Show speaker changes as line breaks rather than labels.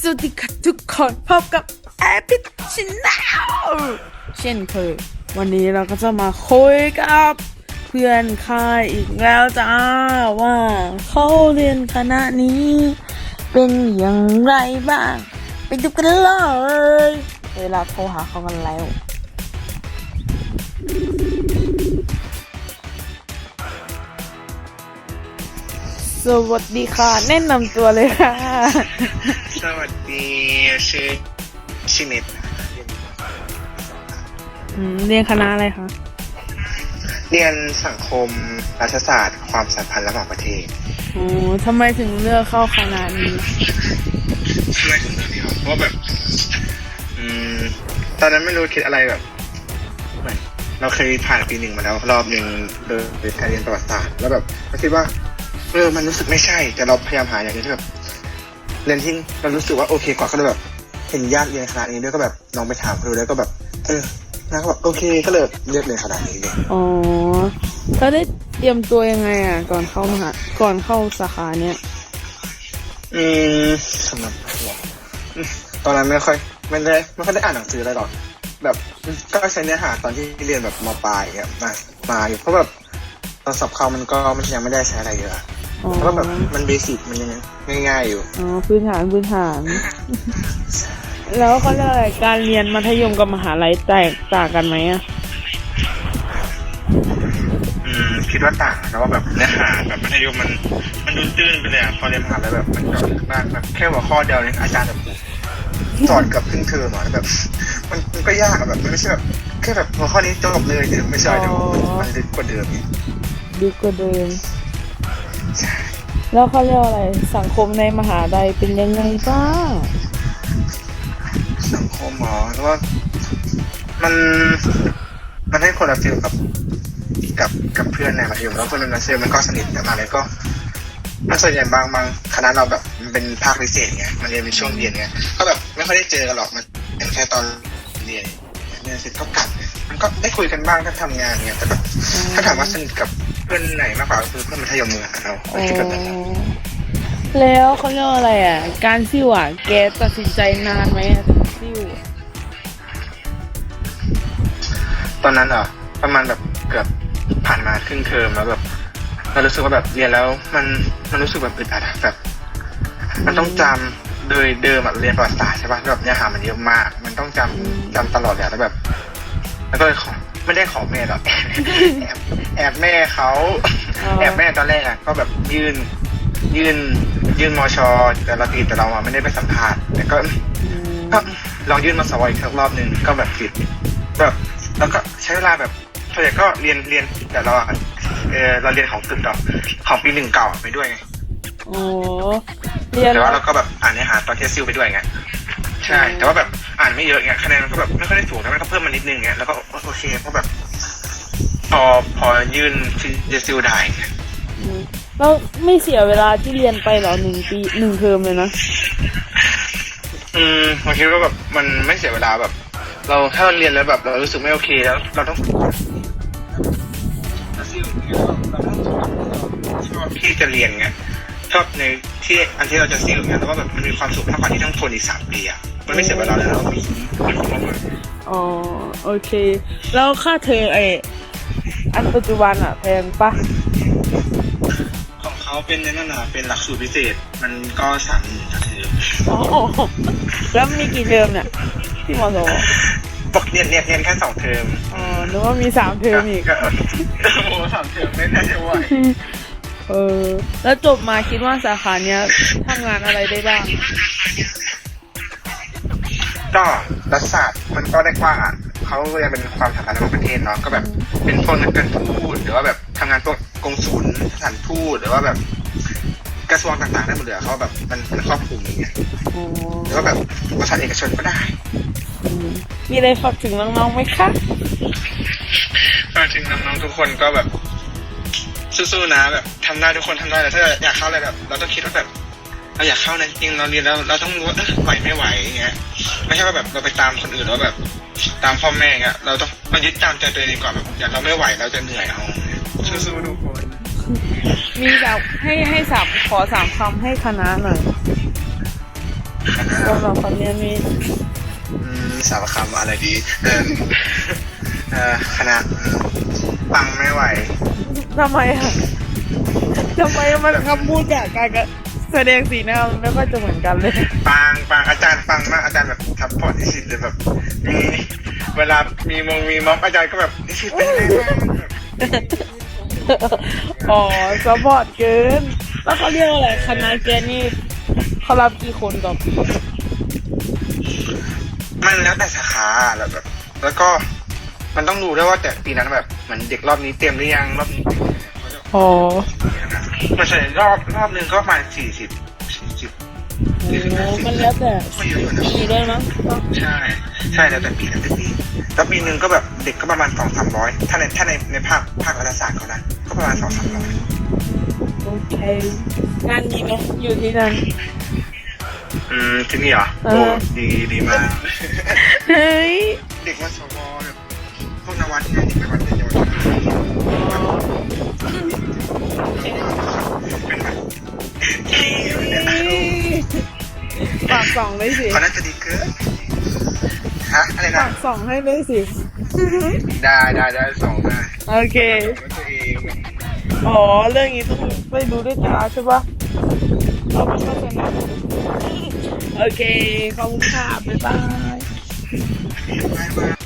สวัสดีค่ะทุกคนพบกับแอปพิชแนลเช่นเคยวันนี้เราก็จะมาคุยกับ เพื่อนค่ายอีกแล้วจ้าว่าเขาเรียนคณะนี้ เป็นอย่างไรบ้าง ไปดูกันเลย เวลาโทรหาเขากันแล้ว สวัสดีค่ะ แนะนำตัวเลยค่ะ
สวัสดีชื่อชินิด
อืมเรียนคณะอะไรคะ
เรียนสังคมรัฐศาสตร์ ความสัมพันธ์ระหว่างประเทศ
อ๋อทำไมถึงเลือกเข้าคณะนี้
ทำไมถึงเลือกนี้ครับเพราะว่าแบบ อืม ตอนนั้นไม่รู้คิดอะไรแบบเหมือนเราเคยผ่านปีหนึ่งมาแล้วรอบหนึ่งโดยการเรียนประวัติศาสตร์ แล้วแบบเราคิดว่า เออมันรู้สึกไม่ใช่ แต่เราพยายามหาอย่างนี้ที่แบบเรียนที่เรารู้สึกว่าโอเคกว่าก็เลยแบบเห็นญาติเรียนคณะนี้ด้วยก็แบบลองไปถามเขาดูแล้วก็แบบ เออแล้วก็แบบโอเคก็เลยเลือกเรียนคณะนี้เลย
อ๋อแล้วได้เตรียมตัวยังไงอะ ก่อนเข้ามหาก่อนเข้าสาขาเนี้ย
อืมสำหรับผมอืมตอนนั้นไม่ค่อยไม่ได้ไม่ค่อยได้อ่านหนังสืออะไรหรอกแบบก็ใช้เนื้อหาตอนที่เรียนแบบมปลายอะมามาอยู่เพราะแบบตอนสอบเข้ามันก็มันยังไม่ได้ใช้อะไรเยอะ
อ๋อ
แล้วก็แบบมันเบสิกมันยังง่ายๆอยู่
อ๋อพื้นฐานพื้นฐาน แล้วเขาเรียกอะไรการเรียนมัธยมกับมหาลัยแตกต่างกันไหมอะ
อืมคิดว่าต่างนะว่าแบบเนื้อหาแบบมัธยมมันมันดูตื้นไปเลยอะพอเรียนมหาลัยแบบมันแบบมากแบบแค่หัวข้อเดียวเนี่ยอาจารย์แบบสอนกับครึ่งเทอมอะแบบ มันมันก็ยากอะแบบมันไม่ใช่แบบแค่แบบหัวข้อนี้จบเลยเดี๋ยวไม่ใช่เดี๋ยวมันมันลึกกว่าเดิมอีก
ดีกว่าเดิม แล้วเขาเรียกอะไรสังคมในมหาลัยเป็นยังไงบ้าง
สังคมหมอแล้วว่ามันมันให้คนละฟิลกับกับกับเพื่อนในมัธยมแล้วคนในมัธยมมันก็สนิทกันมาเลยก็มันส่วนใหญ่บางบางคณะเราแบบมันเป็นภาคพิเศษไงมันเรียนเป็นช่วงเรียนไงก็แบบไม่ค่อยได้เจอกันหรอกมันเป็นแค่ตอนเรียนเรียนเสร็จเท่ากันมันก็ได้คุยกันบ้างถ้าทำงานเนี่ยแต่แบบถ้าถามว่าสนิทกับ เพื่อนไหนมากกว่าก็คือเพื่อนมัธยมเนี่ยเรา
อ๋อ
คิดแบบนั้นนะ
แล้วเขาเรียกว่าอะไรอะ การซิ่วอะ แกตัดสินใจนานไหมอะถึงซิ่ว
ตอนนั้นอะประมาณแบบเกือบผ่านมาครึ่งเทอมแล้วแบบเรารู้สึกว่าแบบเรียนแล้วมันมันรู้สึกแบบอึดอัดอะแบบ มันต้องจำโดยเดิมอะเรียนประวัติศาสตร์ใช่ปะแบบเนื้อหามันเยอะมาก มันต้องจำจำตลอดเลยอะแล้วแบบ แล้วก็เลยขอ ไม่ได้ขอแม่หรอกแอบแอบแม่เขาแอบแม่ตอนแรกอะก็แบบยื่นยื่นยื่นมชแต่เราติดแต่เราอะไม่ได้ไปสัมภาษณ์แต่ก็
อืม
ก็ลองยื่นมาสวอีกสักรอบหนึ่งก็แบบติดแบบแล้วก็ใช้เวลาแบบส่วนใหญ่ก็เรียนเรียนแต่เราอะเออเราเรียนของตึกดอกของปีหนึ่งเก่าไปด้วยไง
โอ้เรียน
แต่
แล้
ว่าวเราก็แบบอ่านเนื้อหาตอนเทสซิลไปด้วยไง ใช่ แต่ว่าแบบอ่านไม่เยอะไงคะแนนมันก็แบบไม่ค่อยได้สูงแต่มันก็เพิ่มมานิดนึงไงแล้วก็โอเคเพราะแบบพอพอยื่นเทสซิลได้
อืมแล้วไม่เสียเวลาที่เรียนไปเหรอหนึ่งปีหนึ่งเทอมเลยนะ
อืมผมคิดว่าแบบมันไม่เสียเวลาแบบ เราถ้าเราเรียนแล้วแบบ เรารู้สึกไม่โอเคแล้ว เราต้องชอบที่จะเรียนไง ชอบในที่อันที่เราจะซิลไงแล้วก็แบบมันมีความสุขมากกว่าที่ต้องทนอีกสามปีอะมันไม่เสียเวลาเลยแล้วมีมันคุ้มมาก
อ๋อโอเค แล้วค่าเทอมไออันปัจจุบันอะแพงปะ
ของเขาเป็นในนั่นน่ะเป็นหลักสูตรพิเศษ มันก็สามหมื่นต่อเทอม
อ๋อแล้วมีกี่เทอมเนี่ยที่มส
ปกเรียนเรียนเรียนแค่สองเทอม
อ๋อนึกว่ามีสามเทอมอีก
ก็โอ้สามเทอมไม่น่าจะไหว
เออ แล้วจบมาคิดว่าสาขาเนี้ยทำงานอะไรได้บ้าง
ก็รัฐศาสตร์มันก็ได้กว้างอะเขาเรียนเป็นความสัมพันธ์ระหว่างประเทศเนาะก็แบบเป็นพวกนักการทูตหรือว่าแบบทำงานพวกกงสุลสถานทูตหรือว่าแบบ กระทรวงต่างๆได้หมดเลยอะเขาแบบมันมันครอบคลุมอย่างเงี้ย
อ๋อ
หรือว่าแบบบริษัทเอกชนก็ได้
อืมมีอะไรฝากถึงน้องๆไหมคะ
ก็จริงน้องๆทุกคนก็แบบ สู้ๆนะแบบทำได้ทุกคนทำได้แต่ถ้าอยากเข้าอะไรแบบ เราต้องคิดว่าแบบเราอยากเข้านะจริงเราเรียนแล้วเราต้องรู้ว่าเออไหวไม่ไหวอย่างเงี้ยไม่ใช่ว่าแบบเราไปตามคนอื่นหรือว่าแบบ ตามพ่อแม่เงี้ยเราต้องมายึดตามใจตัวเองดีกว่าแบบอย่างเราไม่ไหวเราจะเหนื่อยเอาสู้ๆทุกคน
มีสามให้ให้สามขอสามคำให้คณะหน่อย
คณะ
สำหรับคนเรียนมี
อืมสารคำอะไรดีเออเออคณะปังไม่ไหว
ทำไมอะทำไมมันคำพูดกับการกะแสดงสีหน้ามันไม่ค่อยจะเหมือนกันเลย
ปังปังอาจารย์ปังมากอาจารย์แบบทับพอร์ตนิสิตเลยแบบมีเวลามีมงมีม็อบอาจารย์ก็แบบนิสิตเป็นไงบ้างแบบ
อ๋อสปอร์ตเกิน แล้วเขาเรียกว่าอะไรคณะแกนี่เขารับกี่คนต่อปี
มันแล้วแต่สาขาแล้วแบบ แล้วก็มันต้องดูด้วยว่าแต่ปีนั้นแบบ เหมือนเด็กรอบนี้เตรียมหรือยังรอบนี้
อ๋อ
มันใช่รอบรอบหนึ่งก็ประมาณสี่สิบสี่สิบ
โอ้มันแล้วแต่
ไม่เยอะอยู่นะ
ปีด้วยมั้ง
ใช่ใช่แล้วแต่ปีแล้วแต่ปีแล้วปีหนึ่งก็แบบเด็กก็ประมาณสองสามร้อยถ้าในถ้าในในภาคภาครัฐศาสตร์เขานะก็ประมาณสองสามร้อย
โอเคงานดีไหมอยู่ที่นั่น
อืมที่นี่เหรอ
เอ
โอ้
อ
ดีดีมาก
เฮ้ย
เด็กวัดสวแบบพ วกนวัดเนี่ยเด็กนวัดเนี่ยเป็นแบบเอ๊ะเนี่ย
ฝากส่องเลยสิ
เขาน่าจะดีเกินฮะอะไรนะ
ฝากส่องให้เลยสิ
ได้ได้ได้สองได้
โอเค
แล้วตัวเอง
อ๋อ เรื่องนี้ต้องไปดูด้วยตาใช่ปะเราไม่เข้าใจนะโอเค ขอบคุณค่ะ บ๊ายบาย
ไม่มา